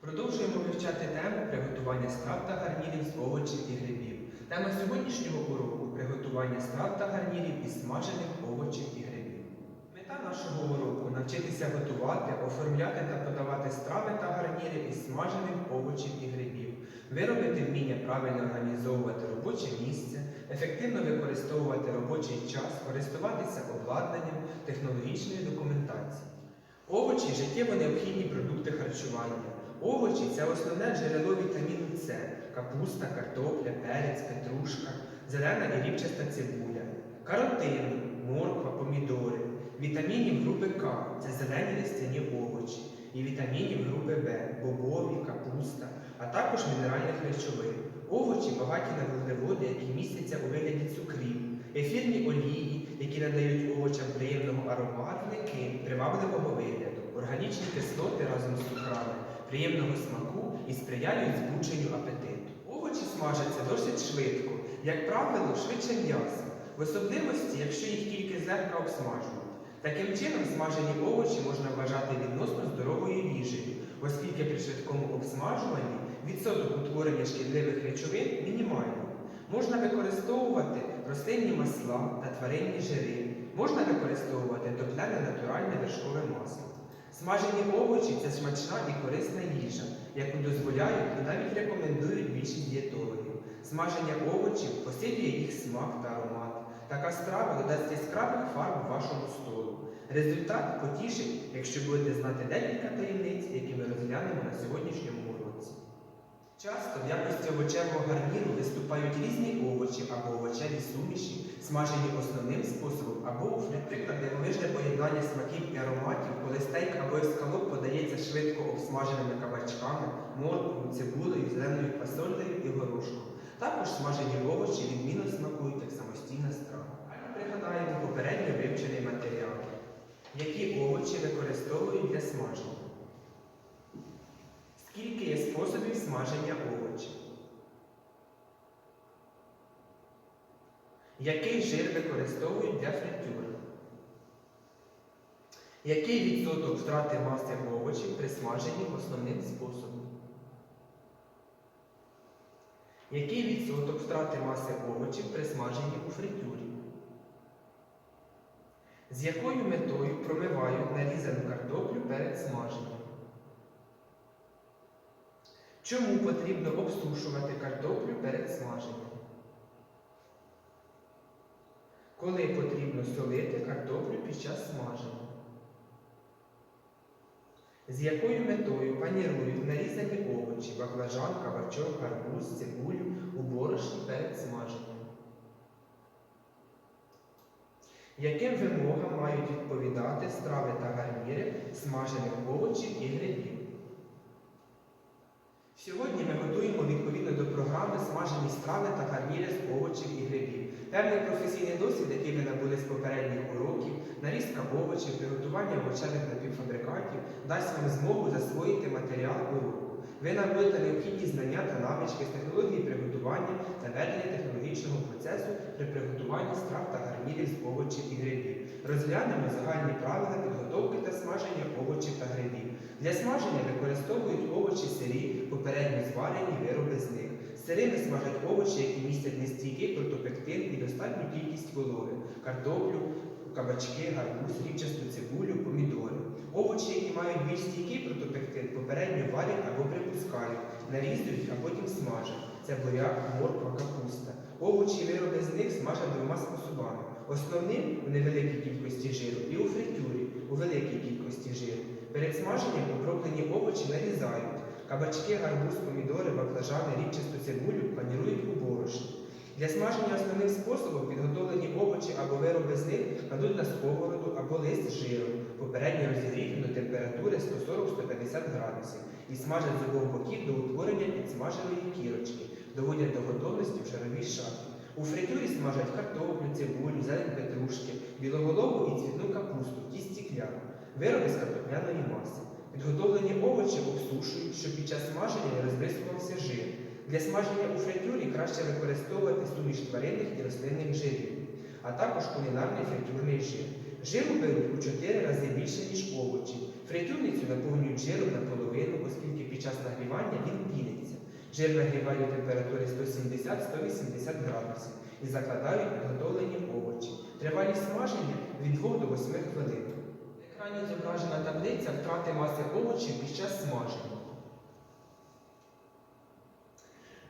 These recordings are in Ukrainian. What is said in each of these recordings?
Продовжуємо вивчати тему приготування страв та гарнірів з овочів і грибів. Тема сьогоднішнього уроку приготування страв та гарнірів із смажених овочів і грибів. Мета нашого уроку навчитися готувати, оформляти та подавати страви та гарніри із смажених овочів і грибів, виробити вміння правильно організовувати робоче місце, ефективно використовувати робочий час, користуватися обладнанням, технологічною документацією. Овочі життєво необхідні продукти харчування. Овочі це основне джерело вітаміну С, капуста, картопля, перець, петрушка, зелена і ріпчаста цибуля, каротин, морква, помідори, вітамінів групи К це зелені листяні овочі, і вітамінів групи В бобові, капуста, а також мінеральних речовин. Овочі багаті на вуглеводи, які містяться у вигляді цукрів, ефірні олії, які надають овочам приємного аромату, привабливого вигляду, органічні кислоти разом з цукрами, приємного смаку і сприяють збудженню апетиту. Овочі смажаться досить швидко, як правило, швидше м'яса, в особливості, якщо їх тільки злегка обсмажують. Таким чином, смажені овочі можна вважати відносно здоровою їжею, оскільки при швидкому обсмажуванні відсоток утворення шкідливих речовин мінімальний. Можна використовувати рослинні масла та тваринні жири, можна використовувати топлене натуральне вершкове масло. Смажені овочі це смачна і корисна їжа, яку дозволяють і навіть рекомендують більшість дієтологів. Смаження овочів посилює їх смак та аромат. Така страва додасть яскравих фарб вашому столу. Результат потішить, якщо будете знати декілька таємниць, які ми розглянемо на сьогоднішньому уроці. Часто в якості овочевого гарніру виступають різні овочі або овочеві суміші, смажені основним способом або. Наприклад, дивовижне поєднання смаків і ароматів, коли стейк або ескалоп подається швидко обсмаженими кабачками, морквою, цибулею, зеленою фасолею і горошком. Також смажені овочі відмінно смакують як самостійна страва. Далі пригадаємо попередньо вивчений матеріал, які овочі використовують для смаження. Смаження овочів? Який жир використовують для фритюри? Який відсоток втрати маси овочів при смаженні основним способом? Який відсоток втрати маси овочів при смаженні у фритюрі? З якою метою промивають нарізану картоплю перед смаженням? Чому потрібно обсушувати картоплю перед смаженням? Коли потрібно солити картоплю під час смаження? З якою метою панірують нарізані овочі, баклажан, кабачок, гарбуз, цибулю у борошні перед смаженням? Яким вимогам мають відповідати страви та гарніри смажених овочів і грибів? Сьогодні ми готуємо відповідно до програми смажені страви та гарніри з овочів і грибів. Певний професійний досвід, який ви набули з попередніх уроків, нарізка овочів, приготування овочевих напівфабрикатів, дасть вам змогу засвоїти матеріал уроку. Ви набудете необхідні знання та навички з технології приготування та ведення технологічного процесу при приготуванні страв та гарнірів з овочів і грибів. Розглянемо загальні правила підготовки та смаження овочів та грибів. Для смаження використовують овочі сирі, попередньо зварені вироби з них. Сирими смажать овочі, які містять нестійкий протопектин і достатню кількість вологи, картоплю, кабачки, гарбуз, рівчасту цибулю, помідори. Овочі, які мають більш стійкий протопектин, попередньо варять або припускають, нарізують, а потім смажать. Це буряк, морква, капуста. Овочі вироби з них смажать двома способами. Основним у невеликій кількості жиру і у фритюрі у великій кількості жиру. Перед смаженням оброблені овочі нарізають. Кабачки, гарбуз, помідори, баклажани, ріпчасту цибулю панірують у борошні. Для смаження основним способом підготовлені овочі або вироби з них кладуть на сковороду або лист жиру, попередньо розігріти до температури 140-150 градусів і смажать з обох боків до утворення підсмаженої кірочки, доводять до готовності в шаровій шапці. У фритюрі смажать картоплю, цибулю, зелень петрушки, білоголову і цвітну капусту, в тісті кляну, вироби з картопляної маси. Підготовлені овочі обсушують, щоб під час смаження не розбризкувався жир. Для смаження у фритюрі краще використовувати суміш тваринних і рослинних жирів, а також кулінарний фритюрний жир. Жиру беруть у 4 рази більше, ніж овочі. Фритюрницю наповнюють жиром наполовину, оскільки під час нагрівання він піниться. Жир нагріваю в температурі 170-180 градусів і закладаю підготовлені овочі. Тривалість смаження від 2 до 8 хвилин. Екрані зображена таблиця втрати маси овочів під час смаження.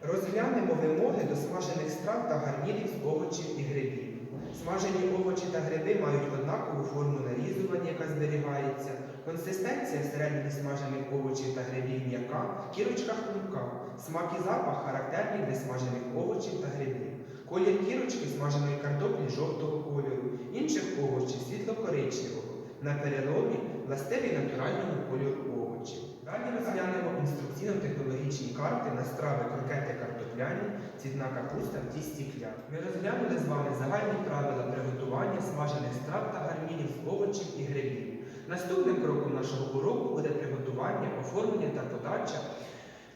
Розглянемо вимоги до смажених страв та гарнірів з овочів і грибів. Смажені овочі та гриби мають однакову форму нарізування, яка зберігається. Консистенція всередині смажених овочів та грибів м'яка, кірочка хрумка. Смак і запах характерні для смажених овочів та грибів. Колір кірочки смаженої картоплі жовтого кольору, інших овочів світло-коричневого. На переломі властивий натуральному кольору овочів. Далі розглянемо інструкційно-технологічні карти на страви крокети картопляні, цвітна капуста в тісті кля. Ми розглянули з вами загальні правила приготування смажених страв та гарнірів з овочів і грибів. Наступним кроком нашого уроку буде приготування, оформлення та подача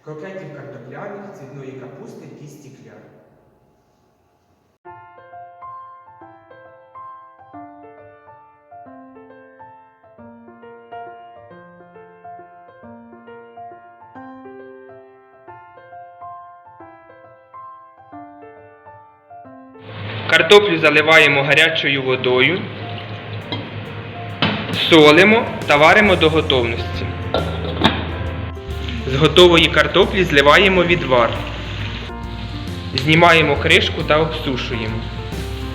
крокетів картопляних, цвітної капусти в тісті кля. Картоплю заливаємо гарячою водою, солимо та варимо до готовності. З готової картоплі зливаємо відвар. Знімаємо кришку та обсушуємо.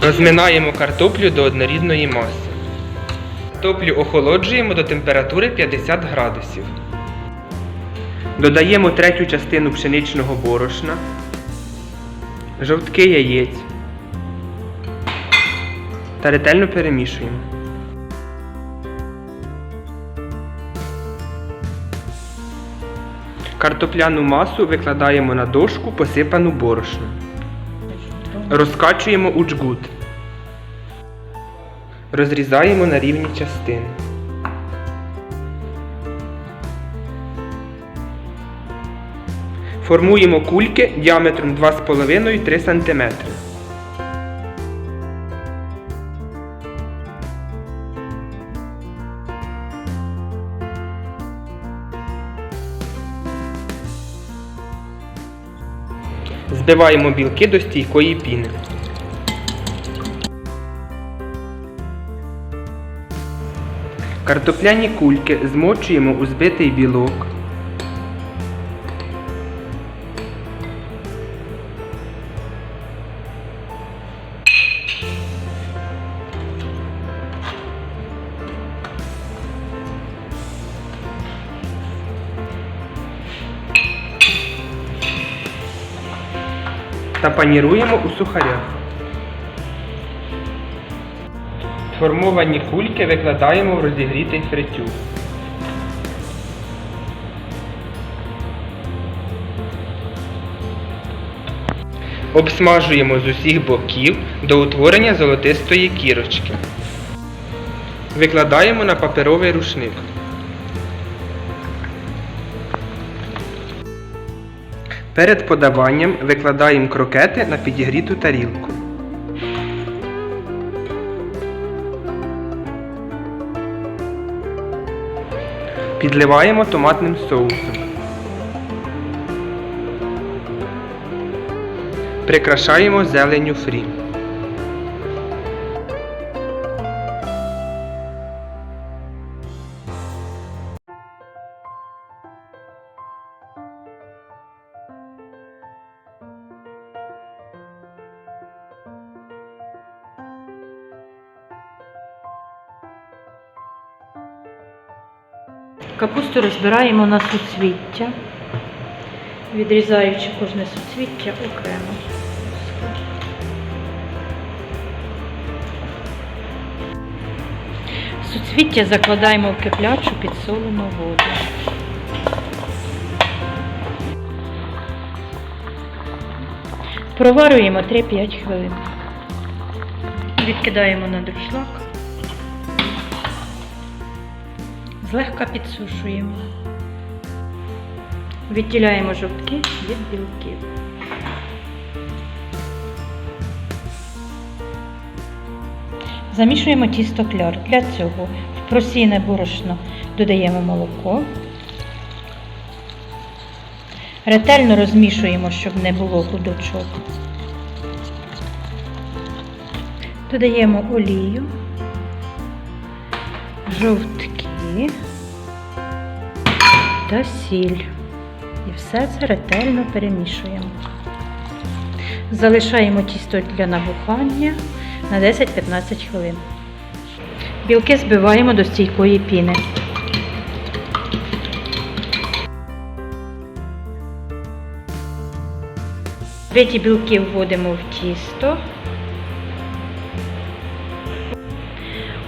Розминаємо картоплю до однорідної маси. Картоплю охолоджуємо до температури 50 градусів. Додаємо третю частину пшеничного борошна, жовтки яєць та ретельно перемішуємо. Картопляну масу викладаємо на дошку, посипану борошном. Розкачуємо у джгут. Розрізаємо на рівні частини. Формуємо кульки діаметром 2,5-3 см. Збиваємо білки до стійкої піни. Картопляні кульки змочуємо у збитий білок. Та паніруємо у сухарях. Сформовані кульки викладаємо в розігрітий фритюр. Обсмажуємо з усіх боків до утворення золотистої кірочки. Викладаємо на паперовий рушник. Перед подаванням викладаємо крокети на підігріту тарілку. Підливаємо томатним соусом. Прикрашаємо зеленю фрі. Капусту розбираємо на суцвіття, відрізаючи кожне суцвіття окремо. Суцвіття закладаємо в киплячу підсолену воду. Проварюємо 3-5 хвилин. Відкидаємо на дуршлаг. Злегка підсушуємо. Відділяємо жовтки від білків. Замішуємо тісто кляр. Для цього в просійне борошно додаємо молоко, Ретельно розмішуємо, щоб не було грудочок. Додаємо олію, жовтки та сіль. І все це ретельно перемішуємо. Залишаємо тісто для набухання на 10-15 хвилин. Білки збиваємо до стійкої піни. Биті білки вводимо в тісто.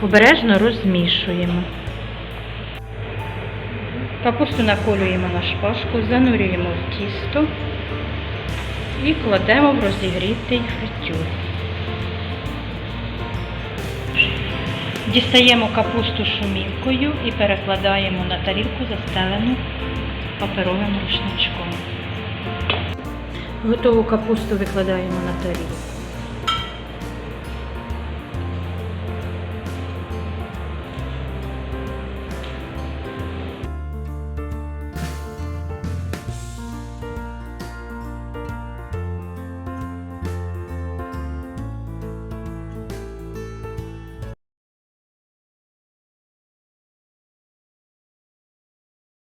Обережно розмішуємо. Капусту наколюємо на шпажку, занурюємо в тісто і кладемо в розігрітий фритюр. Дістаємо капусту шумівкою і перекладаємо на тарілку, застелену паперовим рушничком. Готову капусту викладаємо на тарілку.